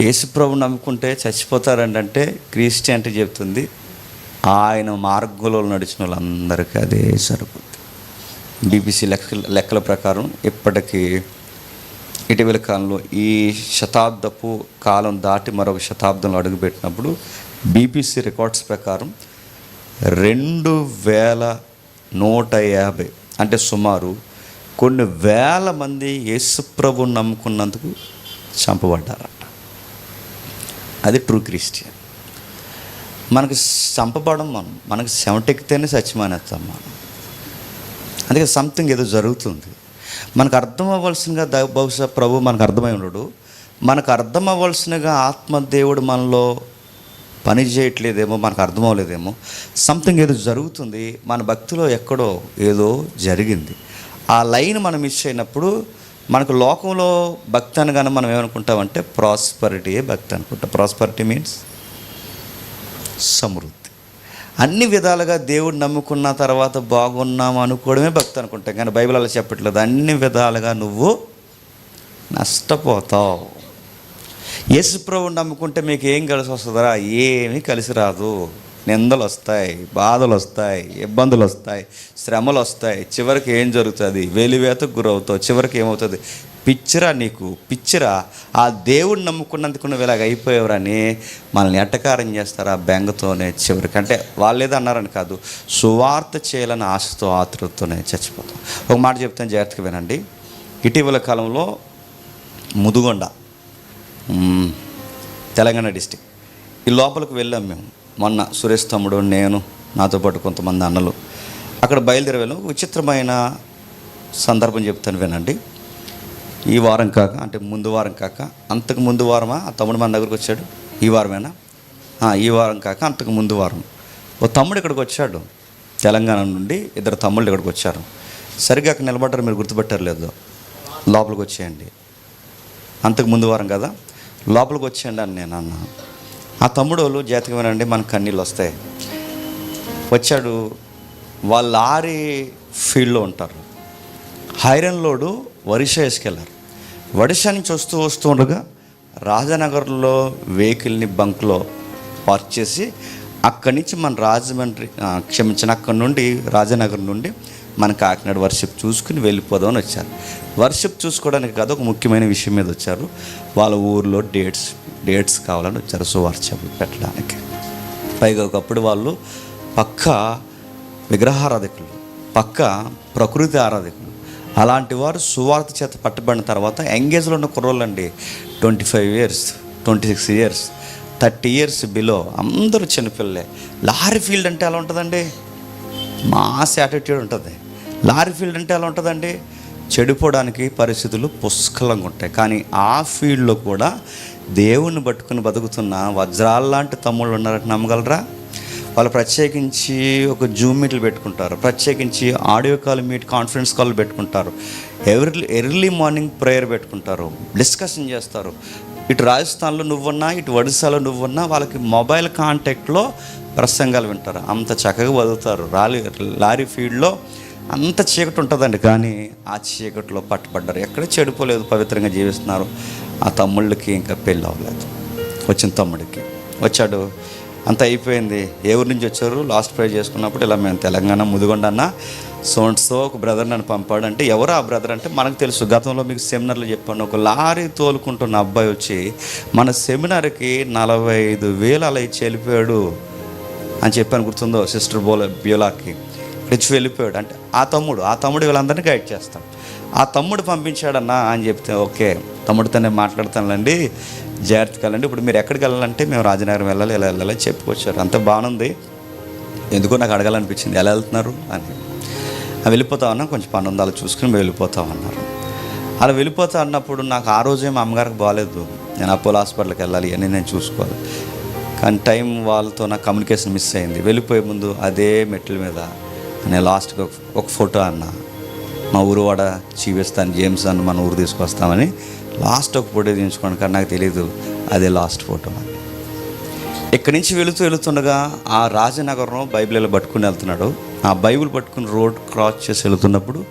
మీరు యేసుప్రభు నమ్ముకుంటే చచ్చిపోతారండి అంటే క్రిస్టియానిటీ చెప్తుంది ఆయన మార్గంలో నడిచిన వాళ్ళందరికీ అదే సరిపోతుంది. బీబీసీ లెక్క లెక్కల ప్రకారం ఇప్పటికీ ఇటీవల కాలంలో ఈ శతాబ్దపు కాలం దాటి మరొక శతాబ్దంలో అడుగుపెట్టినప్పుడు బీబీసీ రికార్డ్స్ ప్రకారం రెండు వేల నూట యాభై అంటే సుమారు కొన్ని వేల మంది యేసుప్రభుని నమ్ముకున్నందుకు చంపబడ్డారు. అది ట్రూ క్రిస్టియన్ మనకి చంపబడం మనం మనకి చెమటెక్కితేనే సత్యమానేస్తాం మనం. అందుకే సంథింగ్ ఏదో జరుగుతుంది. మనకు అర్థం అవ్వాల్సినగా బహుశా ప్రభు మనకు అర్థమై ఉండడు. మనకు అర్థం అవ్వాల్సినగా ఆత్మదేవుడు మనలో పని చేయట్లేదేమో మనకు అర్థం అవ్వలేదేమో సంథింగ్ ఏదో జరుగుతుంది. మన భక్తిలో ఎక్కడో ఏదో జరిగింది. ఆ లైన్ మనం మిస్ అయినప్పుడు మనకు లోకంలో భక్తి అనగానే మనం ఏమనుకుంటామంటే ప్రాస్పరిటీయే భక్తి అనుకుంటాం. ప్రాస్పరిటీ మీన్స్ సమృద్ధి. అన్ని విధాలుగా దేవుడు నమ్ముకున్న తర్వాత బాగున్నాం అనుకోవడమే భక్తి అనుకుంటాం. కానీ బైబిల్ అలా చెప్పట్లేదు. అన్ని విధాలుగా నువ్వు నష్టపోతావు. యేసుప్రభుని నమ్ముకుంటే మీకు ఏం కలిసి వస్తుందరా? ఏమీ కలిసి రాదు. నిందలు వస్తాయి బాధలు వస్తాయి ఇబ్బందులు వస్తాయి శ్రమలు వస్తాయి చివరికి ఏం జరుగుతుంది? వెలివేతకు గురవుతావు. చివరికి ఏమవుతుంది? పిచ్చిరా నీకు పిచ్చిరా. ఆ దేవుడిని నమ్ముకున్నందుకు నువ్వు ఇలాగ అయిపోయేవరని మనల్ని ఎట్టకారం చేస్తారా బెంగతోనే చివరికి? అంటే వాళ్ళు ఏదో అన్నారని కాదు. సువార్త చేయాలని ఆశతో ఆతృతతోనే చచ్చిపోతాం. ఒక మాట చెప్తాను జాగ్రత్తగా వినండి. ఇటీవల కాలంలో ముదుగొండ తెలంగాణ డిస్టిక్. ఈ లోపలికి వెళ్ళాం మేము. మొన్న సురేష్ తమ్ముడు నేను నాతో పాటు కొంతమంది అన్నలు అక్కడ బయలుదేరి వెళ్ళాం విచిత్రమైన సందర్భం చెప్తాను వినండి. ఈ వారం కాక అంటే ముందు వారం కాక అంతకు ముందు వారమా? ఆ తమ్ముడు మన దగ్గరకు వచ్చాడు. ఈ వారమేనా? ఈ వారం కాక అంతకు ముందు వారం. ఓ తమ్ముడు ఇక్కడికి వచ్చాడు. తెలంగాణ నుండి ఇద్దరు తమ్ముళ్ళు ఇక్కడికి వచ్చారు. సరిగ్గా అక్కడ నిలబడ్డారు మీరు గుర్తుపెట్టారు లేదు. లోపలికి వచ్చేయండి. అంతకు ముందు వారం కదా? లోపలికి వచ్చేయండి అని నేను అన్నాను. ఆ తమ్ముడు వాళ్ళు జాతకమేనండి మన కన్నీళ్ళు వస్తాయి. వచ్చాడు వాళ్ళ లారీ ఫీల్డ్లో ఉంటారు. హైరన్ లోడు ఒరిషా వేసుకెళ్ళారు ఒడిషా నుంచి వస్తూ వస్తూ ఉండగా రాజనగర్లో వెహికల్ని బంక్లో పార్క్ చేసి అక్కడి నుంచి మన రాజమండ్రి క్షమించిన అక్కడి నుండి రాజనగర్ నుండి మన కాకినాడ వర్షిప్ చూసుకుని వెళ్ళిపోదామని వచ్చారు. వర్షిప్ చూసుకోవడానికి కాదు ఒక ముఖ్యమైన విషయం మీద వచ్చారు. వాళ్ళ ఊర్లో డేట్స్ డేట్స్ కావాలని వచ్చారు సో పెట్టడానికి. పైగా ఒకప్పుడు వాళ్ళు పక్క విగ్రహారాధకులు పక్క ప్రకృతి ఆరాధకులు అలాంటి వారు సువార్త చేత పట్టబడిన తర్వాత ఎంగేజ్లో ఉన్న కుర్రోళ్ళండి twenty five years twenty six years thirty years below అందరూ చిన్నపిల్లలే. లారీ ఫీల్డ్ అంటే ఎలా ఉంటుందండి? మాస్ యాటిట్యూడ్ ఉంటుంది. లారీ ఫీల్డ్ అంటే ఎలా ఉంటుందండి? చెడిపోవడానికి పరిస్థితులు పుష్కలంగా ఉంటాయి. కానీ ఆ ఫీల్డ్లో కూడా దేవుణ్ణి పట్టుకుని బతుకుతున్న వజ్రాల్లాంటి తమ్ముళ్ళు ఉన్నారంటే నమ్మగలరా? వాళ్ళు ప్రత్యేకించి ఒక జూమ్ మీట్లు పెట్టుకుంటారు. ప్రత్యేకించి audio call meet conference call పెట్టుకుంటారు. ఎర్లీ ఎర్లీ మార్నింగ్ ప్రేయర్ పెట్టుకుంటారు. డిస్కషన్ చేస్తారు. ఇటు రాజస్థాన్లో నువ్వున్నా ఇటు ఒడిశాలో నువ్వున్నా వాళ్ళకి మొబైల్ కాంటాక్ట్లో ప్రసంగాలు వింటారు. అంత చక్కగా వదులుతారు. రాలి లారీ ఫీల్డ్లో అంత చీకటి ఉంటుందండి. కానీ ఆ చీకటిలో పట్టుబడ్డారు. ఎక్కడ చెడిపోలేదు పవిత్రంగా జీవిస్తున్నారు. ఆ తమ్ముళ్ళకి ఇంకా పెళ్ళి అవ్వలేదు. వచ్చిన తమ్ముడికి. వచ్చాడు. అంత అయిపోయింది. ఏ ఊరి నుంచి వచ్చారు? లాస్ట్ ప్రైజ్ చేసుకున్నప్పుడు ఇలా మేము తెలంగాణ ముదిగొండ అన్న సో ఒక బ్రదర్ నన్ను పంపాడు అంటే ఎవరు ఆ బ్రదర్ అంటే మనకు తెలుసు. గతంలో మీకు సెమినార్లో చెప్పాను. ఒక లారీ తోలుకుంటున్న అబ్బాయి వచ్చి మన సెమినార్కి నలభై ఐదు వేలు అలా ఇచ్చి వెళ్ళిపోయాడు అని చెప్పాను. గుర్తుందో? సిస్టర్ బోల బ్యూలాకి. ఇచ్చి వెళ్ళిపోయాడు. అంటే ఆ తమ్ముడు ఆ తమ్ముడు వీళ్ళందరినీ గైడ్ చేస్తాం. ఆ తమ్ముడు పంపించాడన్నా అని చెప్తే ఓకే తమ్ముడితోనే మాట్లాడతానులేండి జాగ్రత్తగా వెళ్ళండి. ఇప్పుడు మీరు ఎక్కడికి వెళ్ళాలంటే మేము రాజనగరం వెళ్ళాలి ఎలా వెళ్ళాలి చెప్పుకొచ్చారు. అంత బాగుంది. ఎందుకో నాకు అడగాలనిపించింది. ఎలా వెళ్తున్నారు? అని. "ఆ, వెళ్ళిపోతామన్నా కొంచెం పని ఉంది? అలా చూసుకుని మేము వెళ్ళిపోతామన్నారు అలా వెళ్ళిపోతా అన్నప్పుడు నాకు ఆ రోజే మా అమ్మగారికి బాగాలేదు. నేను అపోలో హాస్పిటల్కి వెళ్ళాలి అని నేను చూసుకోవాలి. కానీ టైం వాళ్ళతో నాకు కమ్యూనికేషన్ మిస్ అయింది. వెళ్ళిపోయే ముందు అదే మెట్ల మీద నేను లాస్ట్కి ఒక- ఫోటో అన్నా. మా ఊరు వాడ చీవేస్తాను జేమ్స్ అని మన ఊరు తీసుకొస్తామని లాస్ట్ ఒక ఫోటో తీయించుకోండి కానీ నాకు తెలియదు అదే లాస్ట్ ఫోటో అని ఇక్కడి నుంచి వెళుతూ వెళుతుండగా ఆ రాజనగరం బైబిల్ పట్టుకుని వెళ్తున్నాడు. ఆ బైబిల్ పట్టుకుని రోడ్ క్రాస్ చేసి వెళుతున్నప్పుడు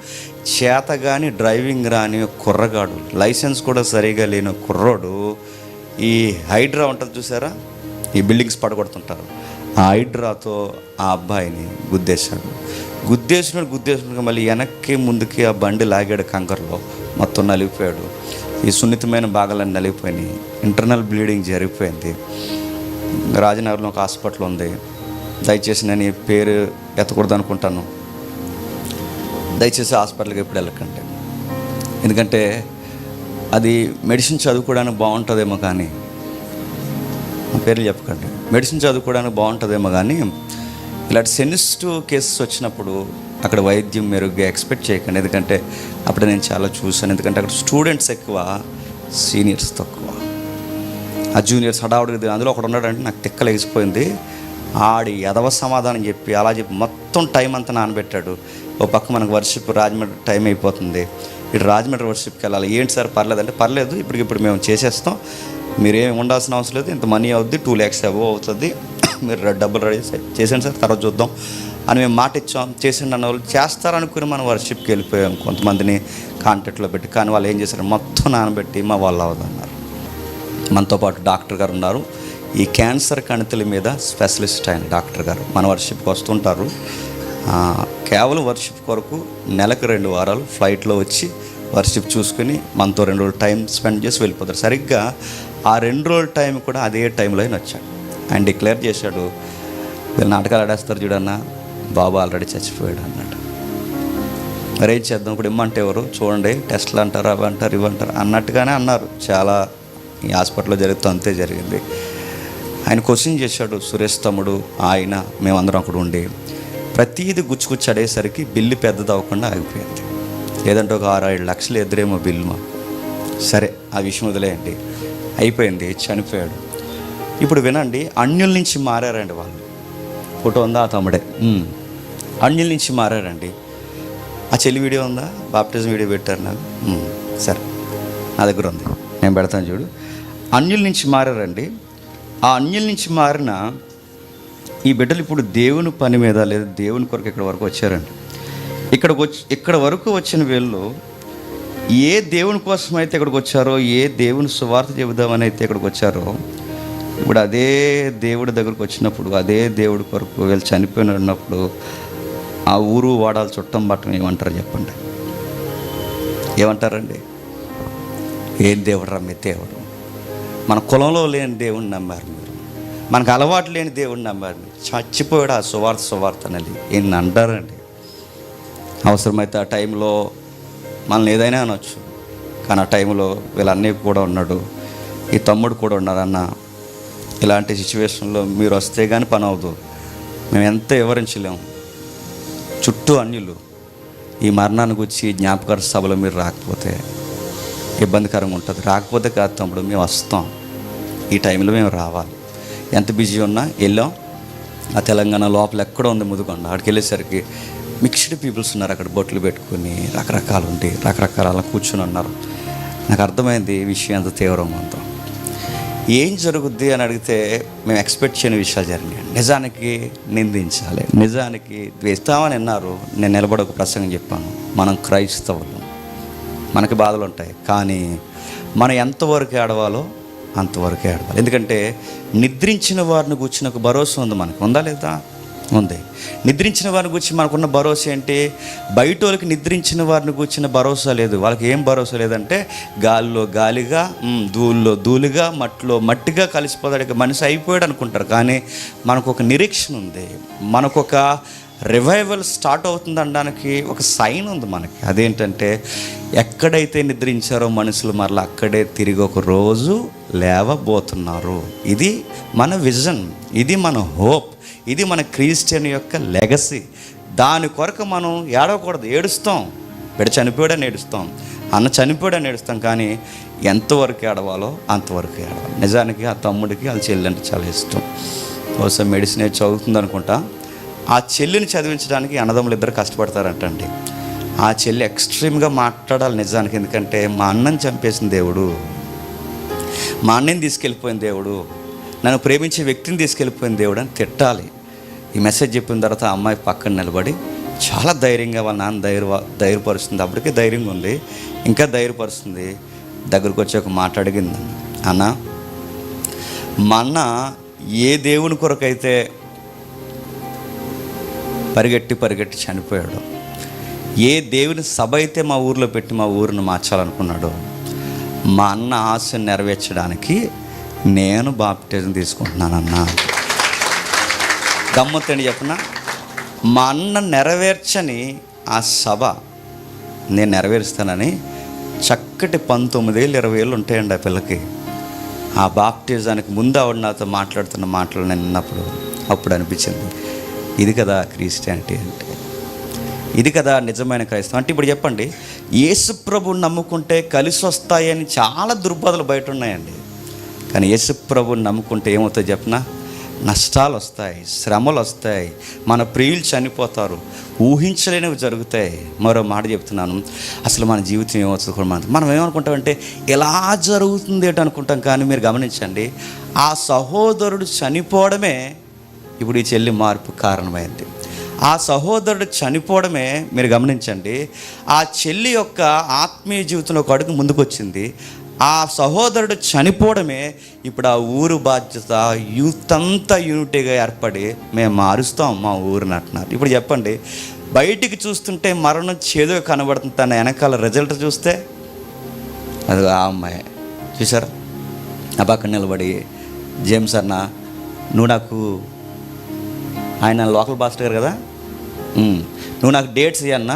చేతగాని డ్రైవింగ్ రాని కుర్రగాడు లైసెన్స్ కూడా సరిగా లేని కుర్రోడు ఈ హైడ్రా ఉంటుంది చూసారా? ఈ బిల్డింగ్స్ పడగొడుతుంటారు. ఆ హైడ్రాతో ఆ అబ్బాయిని గుద్దేశాడు. గుద్దేసినాడు గుద్దేసినాడు మళ్ళీ వెనక్కి ముందుకి ఆ బండి లాగాడు కంకర్లో. మొత్తం నలిగిపోయాడు. ఈ సున్నితమైన భాగాలన్నీ నలిగిపోయినాయి. ఇంటర్నల్ బ్లీడింగ్ జరిగిపోయింది. రాజనగర్లో ఒక హాస్పిటల్ ఉంది. దయచేసి నేను ఈ పేరు ఎత్తకూడదు అనుకుంటాను. దయచేసి హాస్పిటల్కి ఎప్పుడు వెళ్ళకండి. ఎందుకంటే అది మెడిసిన్ చదువుకోవడానికి బాగుంటుందేమో కానీ పేర్లు చెప్పకండి. మెడిసిన్ చదువుకోవడానికి బాగుంటుందేమో కానీ ఇలాంటి సెన్సిటివ్ కేసెస్ వచ్చినప్పుడు అక్కడ వైద్యం మెరుగ్గా ఎక్స్పెక్ట్ చేయకండి. ఎందుకంటే అప్పుడు నేను చాలా చూశాను. ఎందుకంటే అక్కడ స్టూడెంట్స్ ఎక్కువ సీనియర్స్ తక్కువ. ఆ జూనియర్స్ హడావుడికి అందులో ఒకడు ఉన్నాడంటే నాకు తిక్కలేసిపోయింది ఆడి ఎదవ సమాధానం చెప్పి అలా చెప్పి మొత్తం టైం అంతా నానబెట్టాడు. ఓ పక్క మనకు వర్షిప్ రాజమండ్రి టైం అయిపోతుంది. ఇటు రాజమండ్రి వర్షిప్కి వెళ్ళాలి. ఏంటి సార్ పర్లేదు అంటే పర్లేదు ఇప్పటికి ఇప్పుడు మేము చేసేస్తాం. మీరేం ఉండాల్సిన అవసరం లేదు. ఇంత మనీ అవుద్ది టూ ల్యాక్స్ అబో అవుతుంది. మీరు డబ్బులు రెడీ చేసి- చేసేయండి సార్ తర్వాత చూద్దాం. అని మేము మాట ఇచ్చాం. చేసిండి అన్న వాళ్ళు చేస్తారనుకుని మనం వర్షిప్కి వెళ్ళిపోయాం కొంతమందిని కాంటాక్ట్లో పెట్టి. కానీ వాళ్ళు ఏం చేశారు? మొత్తం నానబెట్టి మా వాళ్ళు అవ్వదన్నారు మనతో పాటు డాక్టర్ గారు ఉన్నారు. ఈ క్యాన్సర్ కణితుల మీద స్పెషలిస్ట్ ఆయన డాక్టర్ గారు. మన వర్షిప్కి వస్తుంటారు. కేవలం వర్షిప్ కొరకు నెలకు రెండు వారాలు ఫ్లైట్లో వచ్చి వర్షిప్ చూసుకుని మనతో రెండు రోజులు టైం స్పెండ్ చేసి వెళ్ళిపోతారు. సరిగ్గా ఆ రెండు రోజుల టైం కూడా అదే టైంలో అయిన వచ్చాడు. ఆయన డిక్లేర్ చేశాడు. వీళ్ళు నాటకాలు ఆడేస్తారు చూడన్నా. బాబు ఆల్రెడీ చచ్చిపోయాడు అన్నాడు. మరి ఏం చేద్దాం? ఇప్పుడు ఇమ్మంటే ఎవరు? చూడండి టెస్ట్లు అంటారు అవి అంటారు ఇవి అంటారు అన్నట్టుగానే అన్నారు. చాలా ఈ హాస్పిటల్లో జరుగుతూ అంతే జరిగింది. ఆయన క్వశ్చన్ చేశాడు సురేష్ తమ్ముడు ఆయన మేమందరం అక్కడ ఉండి. ప్రతీది గుచ్చుగుచ్చి అడేసరికి బిల్లు పెద్దది అవ్వకుండా ఆగిపోయింది. లేదంటే ఒక ఆరు ఏడు లక్షలు ఎదురేమో బిల్లు సరే ఆ విషయం వదిలేయండి. అయిపోయింది చనిపోయాడు. ఇప్పుడు వినండి అన్యుల నుంచి మారారండి వాళ్ళు. ఫోటో ఉందా ఆ తమ్ముడే? అన్యుల నుంచి మారారండి. ఆ చెల్లి వీడియో ఉందా? బాప్టిజం వీడియో పెట్టారు నాకు సరే నా దగ్గర ఉంది. నేను పెడతాను చూడు. అన్యుల నుంచి మారారండి. ఆ అన్యుల నుంచి మారిన ఈ బిడ్డలు ఇప్పుడు దేవుని పని మీద లేదా దేవుని కొరకు ఇక్కడ వరకు వచ్చారండి. ఇక్కడికి వచ్చి ఇక్కడ వరకు వచ్చిన వీళ్ళు ఏ దేవుని కోసం అయితే ఇక్కడికి వచ్చారో ఏ దేవుని సువార్త చెబుదామని అయితే ఇక్కడికి వచ్చారో ఇప్పుడు అదే దేవుడి దగ్గరకు వచ్చినప్పుడు అదే దేవుడి కొరకు వీళ్ళు చనిపోయిన ఉన్నప్పుడు ఆ ఊరు వాడాలి చుట్టం పట్టం ఏమంటారు చెప్పండి. ఏమంటారండి? ఏం దేవుడు రమ్మే దేవుడు? మన కులంలో లేని దేవుడిని నమ్మారు మీరు. మనకు అలవాటు లేని దేవుడిని నమ్మారు మీరు. చచ్చిపోయాడు ఆ సువార్త సువార్త అనేది. ఈయన అంటారండి. అవసరమైతే ఆ టైంలో మనల్ని ఏదైనా అనొచ్చు. కానీ ఆ టైంలో వీళ్ళన్నీ కూడా ఉన్నాడు. ఈ తమ్ముడు కూడా ఉన్నారన్న ఇలాంటి సిచ్యువేషన్లో మీరు వస్తే కానీ పని అవ్వదు. మేము ఎంత వివరించలేము చుట్టూ అన్యులు. ఈ మరణాన్ని గురించి జ్ఞాపకార్థ సభలో మీరు రాకపోతే ఇబ్బందికరంగా ఉంటుంది. రాకపోతే కాదు తమ్ముడు మేము వస్తాం. ఈ టైంలో మేము రావాలి. ఎంత బిజీ ఉన్నా వెళ్ళాం. ఆ తెలంగాణ లోపల ఎక్కడ ఉంది ముదుకొండ అక్కడికి వెళ్ళేసరికి మిక్స్డ్ పీపుల్స్ ఉన్నారు అక్కడ బొట్లు పెట్టుకుని రకరకాలు ఉండి రకరకాల కూర్చుని ఉన్నారు. నాకు అర్థమైంది ఈ విషయం ఎంత తీవ్రంగా ఉందో. ఏం జరుగుద్ది అని అడిగితే మేము ఎక్స్పెక్ట్ చేయని విషయాలు జరిగినాయి. నిజానికి నిందించాలి నిజానికి ద్వేస్తామని అన్నారు. నేను నిలబడి ఒక ప్రసంగం చెప్పాను. మనం క్రైస్తవులు. మనకి బాధలు ఉంటాయి. కానీ మనం ఎంతవరకు ఏడవాలో అంతవరకే ఏడవాలి. ఎందుకంటే నిద్రించిన వారిని కూర్చుని ఒక భరోసా ఉంది మనకు. ఉందా లేదా? ఉంది. నిద్రించిన వారిని గురించి మనకున్న భరోసా ఏంటి? బయట వాళ్ళకి నిద్రించిన వారిని కూర్చిన భరోసా లేదు. వాళ్ళకి ఏం భరోసా లేదంటే గాలిలో గాలిగా ఉమ్, ధూళిలో ధూళిగా మట్టిలో మట్టిగా కలిసిపోతాడు. మనిషి అయిపోయాడు అనుకుంటారు. కానీ మనకు ఒక నిరీక్షణ ఉంది. మనకొక రివైవల్ స్టార్ట్ అవుతుంది అనడానికి ఒక సైన్ ఉంది మనకి. అదేంటంటే ఎక్కడైతే నిద్రించారో మనుషులు మరలా అక్కడే తిరిగి ఒక రోజు లేవబోతున్నారు. ఇది మన విజన్ ఇది మన హోప్ ఇది మన క్రిస్టియన్ యొక్క లెగసీ. దాని కొరకు మనం ఏడవకూడదు ఏడుస్తాం. బిడ్డ చనిపోయాడని ఏడుస్తాం అన్న చనిపోయాడని ఏడుస్తాం కానీ ఎంతవరకు ఏడవాలో అంతవరకు ఏడవాలి. నిజానికి ఆ తమ్ముడికి వాళ్ళ చెల్లి అంటే చాలా ఇష్టం. బహుశా మెడిసిన్ ఏది చదువుతుంది అనుకుంటా ఆ చెల్లిని చదివించడానికి అన్నదమ్ములు ఇద్దరు కష్టపడతారంటండి. ఆ చెల్లి ఎక్స్ట్రీమ్గా మాట్లాడాలి నిజానికి ఎందుకంటే మా అన్నని చంపేసిన దేవుడు మా అన్నని తీసుకెళ్ళిపోయిన దేవుడు నన్ను ప్రేమించే వ్యక్తిని తీసుకెళ్ళిపోయిన దేవుడు అని తిట్టాలి. ఈ మెసేజ్ చెప్పిన తర్వాత ఆ అమ్మాయి పక్కన నిలబడి చాలా ధైర్యంగా వాళ్ళ నాన్న ధైర్య ధైర్యపరుస్తుంది. అప్పటికే ధైర్యంగా ఉంది ఇంకా ధైర్యపరుస్తుంది. దగ్గరకు వచ్చి ఒక మాట అడిగింది. అన్న మా అన్న ఏ దేవుని కొరకైతే పరిగెట్టి పరిగెట్టి చనిపోయాడు. ఏ దేవుని సభ అయితే మా ఊర్లో పెట్టి మా ఊరిని మార్చాలనుకున్నాడో మా అన్న ఆశను నెరవేర్చడానికి నేను బాప్టిజం తీసుకుంటున్నానన్నా. గమ్మత్తండి చెప్పిన? మా అన్న నెరవేర్చని ఆ సభ నేను నెరవేరుస్తానని చక్కటి పంతొమ్మిదేళ్ళు ఇరవై ఏళ్ళు ఉంటాయండి ఆ పిల్లకి. ఆ బాప్టిజానికి ముందు ఆవిడ నాతో మాట్లాడుతున్న మాటలు నేను విన్నప్పుడు అప్పుడు అనిపించింది. ఇది కదా క్రిస్టియానిటీ అంటే. ఇది కదా నిజమైన క్రైస్తవం. అంటే ఇప్పుడు చెప్పండి యేసు ప్రభుని నమ్ముకుంటే కలిసి వస్తాయని చాలా దుర్బోధలు బయట ఉన్నాయండి. కానీ యేసు ప్రభుని నమ్ముకుంటే ఏమవుతాయి చెప్పనా? నష్టాలు వస్తాయి శ్రమలు వస్తాయి మన ప్రియులు చనిపోతారు ఊహించలేనివి జరుగుతాయి. మరో మాట చెప్తున్నాను అసలు మన జీవితం ఏమవుతుంది కూడా మనం మనం ఏమనుకుంటామంటే ఎలా జరుగుతుంది ఏంటి అనుకుంటాం కానీ మీరు గమనించండి ఆ సహోదరుడు చనిపోవడమే ఇప్పుడు ఈ చెల్లి మార్పు కారణమైంది. ఆ సహోదరుడు చనిపోవడమే మీరు గమనించండి. ఆ చెల్లి యొక్క ఆత్మీయ జీవితంలో ఒక అడుగు ముందుకొచ్చింది. ఆ సహోదరుడు చనిపోవడమే ఇప్పుడు ఆ ఊరు బాధ్యత యూత్ అంతా యూనిటీగా ఏర్పడి మేము మారుస్తాం మా ఊరిని అంటున్నారు. ఇప్పుడు చెప్పండి బయటికి చూస్తుంటే మరణం చేదుగా కనబడుతుంది తన వెనకాల రిజల్ట్ చూస్తే? అది ఆ అమ్మాయి. చూసారా నా పక్కన నిలబడి జేమ్స్ అన్న నువ్వు నాకు ఆయన లోకల్ పాస్టర్ గారు కదా? నువ్వు నాకు డేట్స్ ఇవ్వన్నా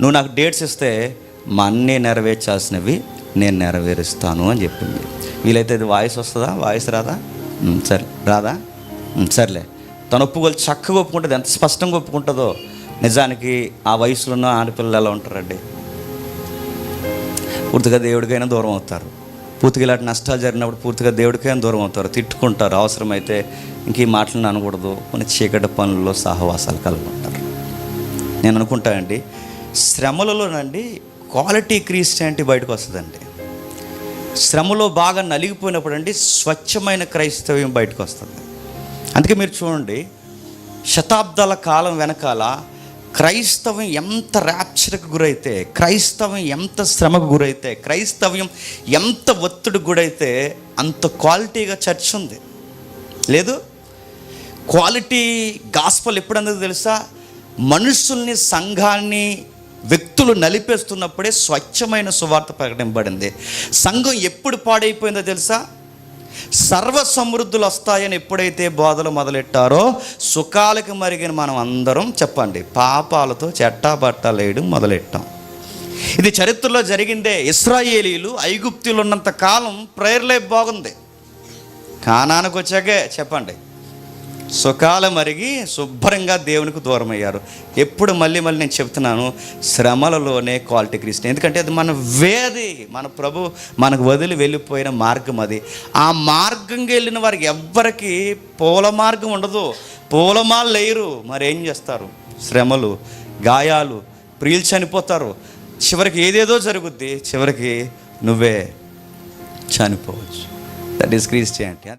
నువ్వు నాకు డేట్స్ ఇస్తే మా అన్నీ నెరవేర్చాల్సినవి నేను నెరవేరుస్తాను అని చెప్పింది. వీలైతే ఇది వాయిస్ వస్తుందా? వాయిస్ రాదా? సరే. రాదా? సర్లే. తను ఒప్పుకోలు చక్కగా ఒప్పుకుంటుంది. ఎంత స్పష్టంగా ఒప్పుకుంటుందో. నిజానికి ఆ వయసులో ఉన్న ఆడపిల్లలు ఎలా ఉంటారండి? పూర్తిగా దేవుడికైనా దూరం అవుతారు. పూర్తిగా ఇలాంటి నష్టాలు జరిగినప్పుడు పూర్తిగా దేవుడికైనా దూరం అవుతారు. తిట్టుకుంటారు. అవసరమైతే ఇంక ఈ మాటలు అనకూడదు. కొన్ని చీకటి పనుల్లో సహవాసాలు కలుగుంటారు. నేను అనుకుంటానండి శ్రమలలోనండి క్వాలిటీ క్రిస్టియానిటీ బయటకు వస్తుందండి. శ్రమలో బాగా నలిగిపోయినప్పుడు అండి స్వచ్ఛమైన క్రైస్తవ్యం బయటకు వస్తుంది. అందుకే మీరు చూడండి శతాబ్దాల కాలం వెనకాల క్రైస్తవం ఎంత ర్యాప్ ర్యాప్చర్కి గురైతే క్రైస్తవం ఎంత శ్రమకు గురైతే క్రైస్తవ్యం ఎంత ఒత్తిడి గురైతే అంత క్వాలిటీగా చర్చ్ ఉంది. లేదు? క్వాలిటీ గాస్పల్ ఎప్పుడు అందరికి తెలుసా? మనుషుల్ని సంఘాన్ని వ్యక్తులు నలిపేస్తున్నప్పుడే స్వచ్ఛమైన సువార్త ప్రకటింపబడింది. సంఘం ఎప్పుడు పాడైపోయిందో తెలుసా? సర్వ సమృద్ధులు వస్తాయని ఎప్పుడైతే బోధలు మొదలెట్టారో సుఖాలకు మరిగిన మనం అందరం చెప్పండి పాపాలతో చెట్టాబట్టాలు వేయడం మొదలెట్టాం. ఇది చరిత్రలో జరిగిందే ఇస్రాయేలీలు ఐగుప్తులు ఉన్నంత కాలం ప్రేయర్లే బాగుంది. కానానికి వచ్చాకే చెప్పండి సుఖాలు మరిగి శుభ్రంగా దేవునికి దూరం అయ్యారు ఎప్పుడు మళ్ళీ మళ్ళీ నేను చెప్తున్నాను శ్రమలలోనే క్వాలిటీ క్రిస్టియన్. ఎందుకంటే అది మన వేది మన ప్రభు మనకు వదిలి వెళ్ళిపోయిన మార్గం అది. ఆ మార్గంగా వెళ్ళిన వారికి ఎవ్వరికి పూల మార్గం ఉండదు. పూలమాలు లేరు. మరేం చేస్తారు? శ్రమలు గాయాలు ప్రియులు చనిపోతారు. చివరికి ఏదేదో జరుగుద్ది. చివరికి నువ్వే చనిపోవచ్చు. That is Christianity